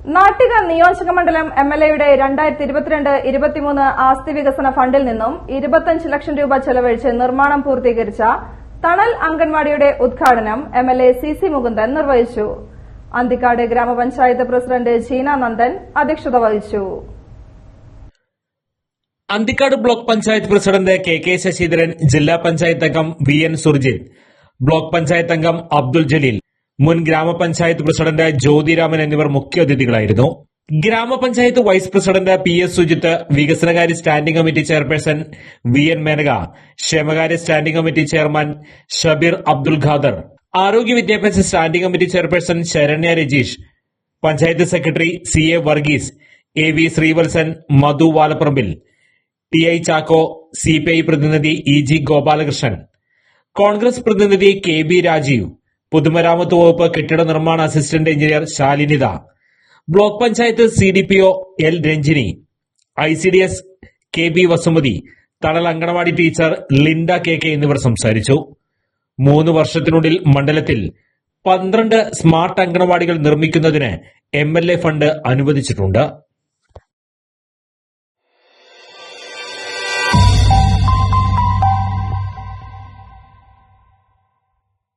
നാട്ടിക നിയോജക മണ്ഡലം M L എയുടെ രണ്ടായിരത്തി ഇരുപത്തിരണ്ട് ഇരുപത്തിമൂന്ന് ആസ്തി വികസന ഫണ്ടിൽ നിന്നും ഇരുപത്തിയഞ്ച് ലക്ഷം രൂപ ചെലവഴിച്ച് നിർമ്മാണം പൂർത്തീകരിച്ച തണൽ അംഗൻവാടിയുടെ ഉദ്ഘാടനം M L A C C Mukundan നിർവഹിച്ചു. അന്തിക്കാട് ഗ്രാമപഞ്ചായത്ത് പ്രസിഡന്റ് ജീന നന്ദൻ അധ്യക്ഷത വഹിച്ചു. Anthikkad block panchayat president K K Sasheendran ജില്ലാ പഞ്ചായത്ത് അംഗം V N Surjin block panchayat അംഗം അബ്ദുൽ ജലീൽ മുൻ ഗ്രാമപഞ്ചായത്ത് പ്രസിഡന്റ് ജ്യോതിരാമൻ എന്നിവർ മുഖ്യ അതിഥികളായിരുന്നു. ഗ്രാമപഞ്ചായത്ത് vice president P S Sujith വികസനകാര്യ standing committee chairperson V N Menaka ക്ഷേമകാര്യ standing committee chairman Shabeer Abdul Khader ആരോഗ്യ വിദ്യാഭ്യാസ standing committee chairperson Saranya Rajeesh panchayat secretary C A Varghese A V Sreevalsan Madhu Valapparambil T I Chacko C പ്രതിനിധി E G Gopalakrishnan Congress പ്രതിനിധി K B Rajeev പൊതുമരാമത്ത് വകുപ്പ് കെട്ടിട നിർമ്മാണ assistant engineer ശാലിനിത. Block panchayat C D P O L Ranjini. I C D S K B Vasumathi. തണൽ anganwadi teacher Linda K K എന്നിവർ സംസാരിച്ചു. മൂന്ന് വർഷത്തിനുള്ളിൽ മണ്ഡലത്തിൽ പന്ത്രണ്ട് സ്മാർട്ട് അങ്കണവാടികൾ നിർമ്മിക്കുന്നതിന് എം എൽ എ ഫണ്ട് അനുവദിച്ചിട്ടുണ്ട്.